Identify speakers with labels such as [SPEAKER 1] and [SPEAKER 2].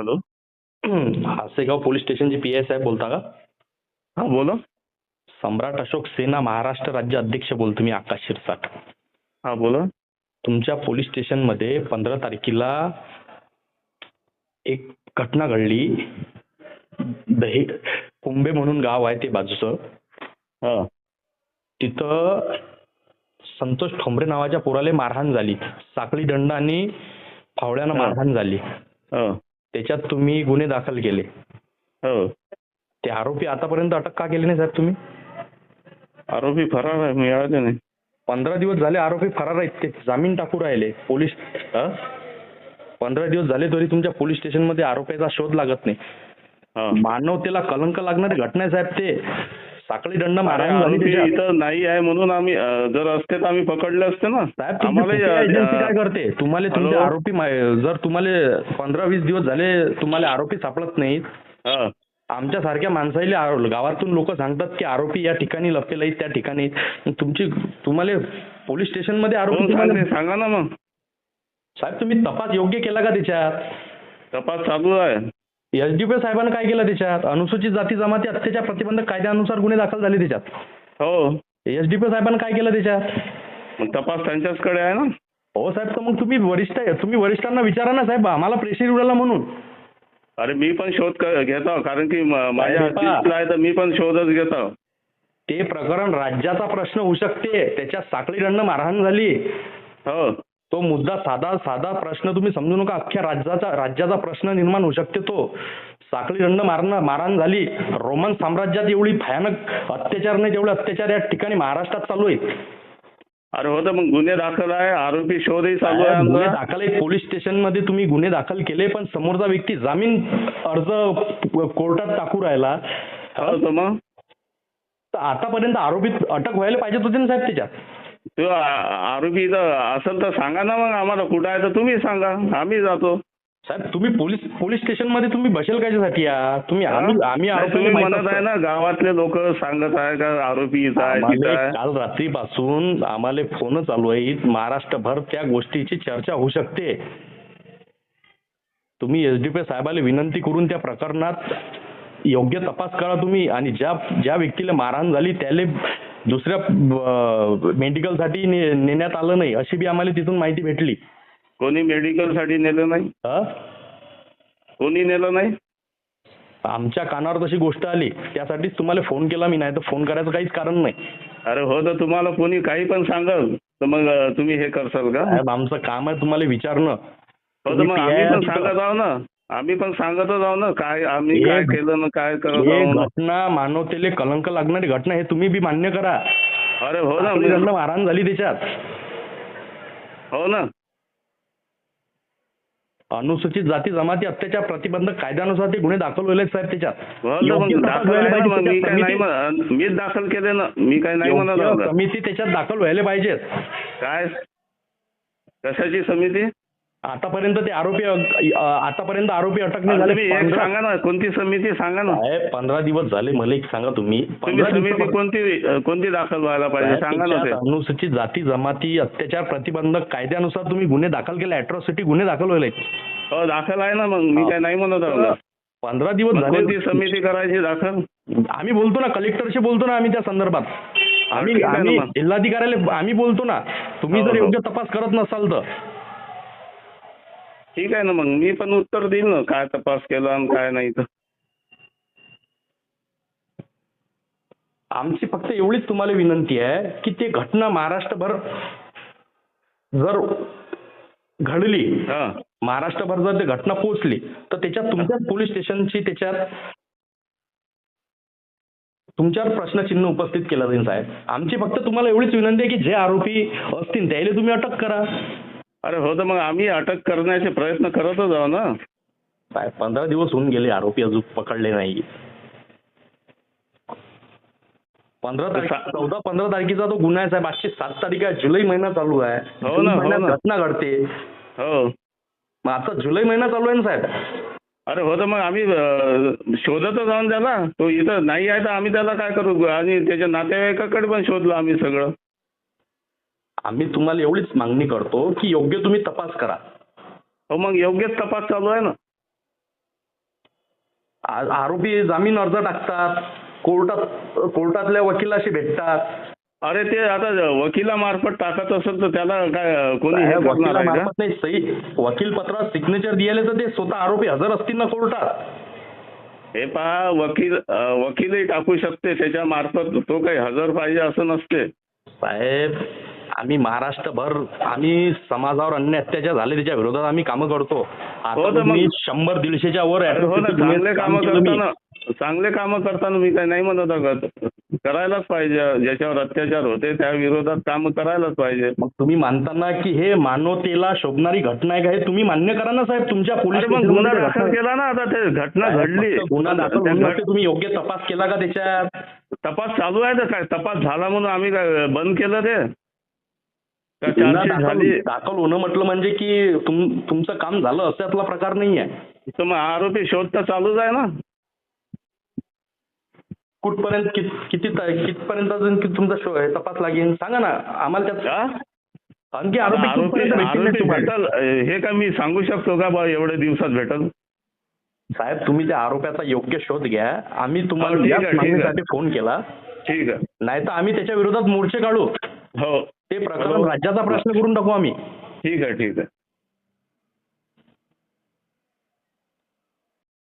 [SPEAKER 1] Hello.
[SPEAKER 2] Hasegaon police स्टेशनचे P S साहेब बोलता का?
[SPEAKER 1] हा बोला.
[SPEAKER 2] सम्राट अशोक सेना महाराष्ट्र राज्य अध्यक्ष बोलतो मी आकाश शिरसाट.
[SPEAKER 1] हा बोला.
[SPEAKER 2] तुमच्या पोलीस स्टेशनमध्ये पंधरा तारखेला एक घटना घडली. दही कुंभे म्हणून गाव आहे ते बाजूचं.
[SPEAKER 1] हा.
[SPEAKER 2] तिथं संतोष ठोंबरे नावाच्या पोराला मारहाण झाली. साखळी दंड आणि फावड्यानं. मारहाण झाली.
[SPEAKER 1] हो.
[SPEAKER 2] त्याच्यात तुम्ही गुन्हे दाखल केले.
[SPEAKER 1] हो.
[SPEAKER 2] ते आरोपी आतापर्यंत अटक का केले नाही साहेब तुम्ही?
[SPEAKER 1] आरोपी फरार आहे मिळाले नाही.
[SPEAKER 2] पंधरा दिवस झाले आरोपी फरार आहेत ते जामीन टाकू राहिले. पोलीस पंधरा दिवस झाले तरी तुमच्या पोलीस स्टेशनमध्ये आरोपीचा शोध लागत नाही. मानवतेला कलंक लागणारी घटना आहे साहेब ते. साखळी दंड
[SPEAKER 1] आरोपी
[SPEAKER 2] त्याच्यात.
[SPEAKER 1] इथं नाही आहे म्हणून आम्ही जर असते तर आम्ही पकडले असते ना.
[SPEAKER 2] साहेब काय करते? तुम्हाला तुमचे? आरोपी जर तुम्हाला पंधरा वीस दिवस झाले तुम्हाला आरोपी सापडत नाहीत.
[SPEAKER 1] हा.
[SPEAKER 2] आमच्या सारख्या माणसाला आरो- गावातून लोक सांगतात की आरोपी या ठिकाणी लपलेला आहेत त्या ठिकाणी तुमची तुम्हाला पोलीस स्टेशनमध्ये आरोपी
[SPEAKER 1] कोण
[SPEAKER 2] तुम्हाला-
[SPEAKER 1] सांगते? सांगा ना मग.
[SPEAKER 2] साहेब तुम्ही तपास योग्य केला का त्याच्यात?
[SPEAKER 1] तपास चालू आहे.
[SPEAKER 2] एसडीपी साहेबांनी काय केलं त्याच्यात? अनुसूचित जाती जमाती अत्याचार प्रतिबंधक कायद्यानुसार गुन्हे दाखल झाले त्याच्यात.
[SPEAKER 1] हो.
[SPEAKER 2] एसडीपी साहेबांनी काय केलं त्याच्यात?
[SPEAKER 1] मग तपास त्यांच्याचकडे आहे ना.
[SPEAKER 2] हो साहेब तर मग तुम्ही वरिष्ठ आहे. तुम्ही वरिष्ठांना विचारा ना साहेब. आम्हाला प्रेशर उडाला म्हणून.
[SPEAKER 1] अरे मी पण शोध क- घेतो. कारण की म- माझ्या
[SPEAKER 2] अरे
[SPEAKER 1] आहे तर मी पण शोधच घेतो.
[SPEAKER 2] ते प्रकरण राज्याचा प्रश्न होऊ शकते. त्याच्यात साखळी दंड मारहाण झाली.
[SPEAKER 1] हो.
[SPEAKER 2] तो मुद्दा साधा साधा प्रश्न तुम्ही समजू नका. अख्ख्या राज्याचा राज्याचा प्रश्न निर्माण होऊ शकते तो. साखळी दंड मारणं मारहाण झाली. रोमन साम्राज्यात एवढी भयानक अत्याचार नाही तेवढे अत्याचार या ठिकाणी महाराष्ट्रात चालू आहेत.
[SPEAKER 1] अरे हो तर मग गुन्हे दाखल आहे आरोपी शोधही चालू आहे
[SPEAKER 2] गुन्हे दाखल आहे. पोलीस स्टेशनमध्ये तुम्ही गुन्हे दाखल केले पण समोरचा व्यक्ती जामीन अर्ज कोर्टात टाकू राहिला.
[SPEAKER 1] मग?
[SPEAKER 2] आतापर्यंत आरोपीत अटक व्हायला पाहिजे होते ना साहेब त्याच्यात?
[SPEAKER 1] तो आरोपी इथं असेल तर सांगा ना मग आम्हाला. कुठं आहे तर तुम्ही सांगा. आम्ही जातो.
[SPEAKER 2] साहेब तुम्ही पोलीस पोलीस स्टेशनमध्ये तुम्ही बसेल कशासाठी या तुम्ही आम्ही आम्ही
[SPEAKER 1] नाही,
[SPEAKER 2] आरोपीला
[SPEAKER 1] तुम्ही म्हणत आहे. ना गावातले लोक सांगत आहे का आरोपी इथं आहे तिथं
[SPEAKER 2] आम्हाला
[SPEAKER 1] आहे?
[SPEAKER 2] काल रात्रीपासून आम्हाला फोन चालू आहेत महाराष्ट्रभर त्या गोष्टीची चर्चा होऊ शकते. तुम्ही एसडीपी साहेबाला विनंती करून त्या प्रकरणात योग्य तपास करा तुम्ही. आणि ज्या ज्या व्यक्तीला मारहाण झाली त्याला दुसऱ्या मेडिकलसाठी ने, नेण्यात आलं नाही अशी बी आम्हाला तिथून माहिती भेटली.
[SPEAKER 1] कोणी मेडिकलसाठी नेलं नाही?
[SPEAKER 2] हा?
[SPEAKER 1] कोणी नेलं नाही?
[SPEAKER 2] आमच्या कानावर तशी गोष्ट आली त्यासाठीच तुम्हाला फोन केला मी नाही तर फोन करायचं काहीच कारण नाही.
[SPEAKER 1] अरे हो तर तुम्हाला कोणी काही पण सांगल तर मग तुम्ही हे करसाल का?
[SPEAKER 2] साहेब आमचं काम आहे तुम्हाला विचारणं.
[SPEAKER 1] हो तर मग आम्ही पण सांगत आहो ना. आम्ही पण सांगतच आहो ना काय आम्ही काय केलं ना काय करत
[SPEAKER 2] हे
[SPEAKER 1] आहो ना.
[SPEAKER 2] घटना मानवतेले कलंक लागणारी घटना हे तुम्ही बी मान्य करा.
[SPEAKER 1] अरे हो ना
[SPEAKER 2] आपली
[SPEAKER 1] मी-
[SPEAKER 2] दंड मारहाण झाली त्याच्यात.
[SPEAKER 1] हो ना.
[SPEAKER 2] अनुसूचित जाती जमाती अत्याचार प्रतिबंधक कायद्यानुसार ते गुन्हे दाखल व्हायला साहेब त्याच्यात.
[SPEAKER 1] हो तर
[SPEAKER 2] योग्य
[SPEAKER 1] मग
[SPEAKER 2] तपास
[SPEAKER 1] दाखल
[SPEAKER 2] व्हायला
[SPEAKER 1] आहे ना
[SPEAKER 2] पाहिजे
[SPEAKER 1] मग मी
[SPEAKER 2] त्याच्यात.
[SPEAKER 1] काय नाही
[SPEAKER 2] समिती-
[SPEAKER 1] म्हण- मीच दाखल केले ना मी काय नाही म्हणत
[SPEAKER 2] योग्य? समिती त्याच्यात दाखल व्हायला पाहिजेत.
[SPEAKER 1] काय? कशाची समिती?
[SPEAKER 2] आतापर्यंत ते आरोपी आतापर्यंत आरोपी अटक नाही झाले.
[SPEAKER 1] तुम्ही एक सांगा ना कोणती समिती सांगा ना.
[SPEAKER 2] साहेब पंधरा दिवस झाले मला एक सांगा तुम्ही.
[SPEAKER 1] तुम्ही समिती कोणती कोणती दाखल व्हायला पाहिजे सांगा ना ते.
[SPEAKER 2] अनुसूचित जाती जमाती अत्याचार प्रतिबंधक कायद्यानुसार तुम्ही गुन्हे दाखल केले अॅट्रॉसिटी गुन्हे दाखल व्हायला.
[SPEAKER 1] हो दाखल आहे ना मग मी काय नाही म्हणत आहो ना.
[SPEAKER 2] पंधरा दिवस
[SPEAKER 1] मग
[SPEAKER 2] झाले.
[SPEAKER 1] कोणती समिती करायची दाखल?
[SPEAKER 2] आम्ही बोलतो ना कलेक्टरशी बोलतो ना आम्ही त्या संदर्भात. आम्ही
[SPEAKER 1] ठीक आहे ना
[SPEAKER 2] आम्ही
[SPEAKER 1] मग.
[SPEAKER 2] जिल्हाधिकाऱ्याला आम्ही बोलतो ना तुम्ही
[SPEAKER 1] हो,
[SPEAKER 2] जर
[SPEAKER 1] हो.
[SPEAKER 2] योग्य तपास करत नसाल तर.
[SPEAKER 1] ठीक आहे ना मग मी पण उत्तर देईल ना काय तपास केला आणि काय नाही तर.
[SPEAKER 2] आमची फक्त एवढीच तुम्हाला विनंती आहे की ते घटना महाराष्ट्रभर जर घडली
[SPEAKER 1] हा.
[SPEAKER 2] महाराष्ट्रभर जर ते घटना पोहोचली तर त्याच्यात तुमच्याच पोलीस स्टेशनची त्याच्यात तुमच्यावर प्रश्नचिन्ह उपस्थित केलं जाईल साहेब. आमची फक्त तुम्हाला एवढीच विनंती आहे की जे आरोपी असतील त्याला तुम्ही अटक करा.
[SPEAKER 1] अरे हो तर मग आम्ही अटक करण्याचे प्रयत्न करतच आहो ना.
[SPEAKER 2] साहेब पंधरा दिवस होऊन गेले आरोपी अजून पकडले नाही. पंधरा तारीख चौदा पंधरा तारखेचा तो गुन्हा आहे साहेब. आजची सात तारीख आहे जुलै महिना चालू आहे.
[SPEAKER 1] हो
[SPEAKER 2] जून
[SPEAKER 1] हो
[SPEAKER 2] महिन्यात
[SPEAKER 1] ना.
[SPEAKER 2] घटना घडते.
[SPEAKER 1] हो.
[SPEAKER 2] मग आता जुलै महिना चालू आहे ना साहेब?
[SPEAKER 1] अरे हो तर मग आम्ही अं, शोधतच आहोत त्याला. तो इथं नाही आहे तर आम्ही त्याला काय करू? आणि त्याच्या नातेवाईकाकडे पण शोधलं आम्ही सगळं.
[SPEAKER 2] आम्ही तुम्हाला एवढीच मागणी करतो की योग्य तुम्ही तपास करा.
[SPEAKER 1] हो मग योग्यच तपास चालू आहे ना?
[SPEAKER 2] आरोपी जामीन अर्ज टाकतात कोर्टात कोर्टातल्या वकिलाशी भेटतात.
[SPEAKER 1] अरे ते आता वकिलामार्फत टाकत असेल तर त्याला काय कोणी हे
[SPEAKER 2] वकिलामार्फत नाही सही वकील पत्रात सिग्नेचर दिले तर ते स्वतः आरोपी हजर असतील ना कोर्टात?
[SPEAKER 1] हे पहा वकील वकीलही टाकू शकते त्याच्या मार्फत तो काही हजर पाहिजे असं नसते.
[SPEAKER 2] साहेब आम्ही महाराष्ट्रभर आम्ही समाजावर अन्य अत्याचार झाले त्याच्या विरोधात आम्ही कामं करतो. आता
[SPEAKER 1] हो तर मग-
[SPEAKER 2] तुम्ही शंभर दीडशेच्या वर
[SPEAKER 1] हो ना चांगले
[SPEAKER 2] काम
[SPEAKER 1] कामं
[SPEAKER 2] केलं मी.
[SPEAKER 1] करताना चांगले कामं करताना मी काही नाही म्हणत आहे. करायलाच पाहिजे. ज्याच्यावर अत्याचार होते त्या विरोधात काम करायलाच पाहिजे.
[SPEAKER 2] मग तुम्ही मानताना की हे मानवतेला शोभणारी घटना आहे का? हे तुम्ही मान्य करा ना साहेब तुमच्या पोलीस
[SPEAKER 1] अरे मग
[SPEAKER 2] स्टेशनमध्ये
[SPEAKER 1] गुन्हा दाखल
[SPEAKER 2] घटना-
[SPEAKER 1] केला ना आता ते घटना घडली.
[SPEAKER 2] फक्त गुन्हा दाखल
[SPEAKER 1] त्या
[SPEAKER 2] होऊन
[SPEAKER 1] घट-
[SPEAKER 2] ते तुम्ही योग्य तपास केला का त्याच्यात?
[SPEAKER 1] तपास चालू आहे तर काय तपास झाला म्हणून आम्ही काय बंद केलं ते?
[SPEAKER 2] दाखल होणं म्हटलं म्हणजे की तुम तुमचं काम झालं अशातला प्रकार नाही आहे
[SPEAKER 1] तर मग आरोपी शोध तर चालूच आहे ना.
[SPEAKER 2] कुठपर्यंत कित- कितपर्यंत अजून तुमचा शो हे तपास लागेल? सांगा ना आम्हाला त्यात
[SPEAKER 1] का
[SPEAKER 2] आणखी आरोपी?
[SPEAKER 1] भेटल हे का मी सांगू शकतो का बा एवढ्या दिवसात भेटल?
[SPEAKER 2] साहेब तुम्ही त्या आरोपाचा योग्य शोध घ्या. आम्ही
[SPEAKER 1] हो,
[SPEAKER 2] तुम्हाला. मागणीसाठी फोन केला.
[SPEAKER 1] ठीक आहे.
[SPEAKER 2] नाही तर आम्ही त्याच्या विरोधात मोर्चे काढू.
[SPEAKER 1] हो.
[SPEAKER 2] ते प्रकरण. राज्याचा प्रश्न करून टाकू आम्ही.
[SPEAKER 1] ठीक आहे ठीक आहे.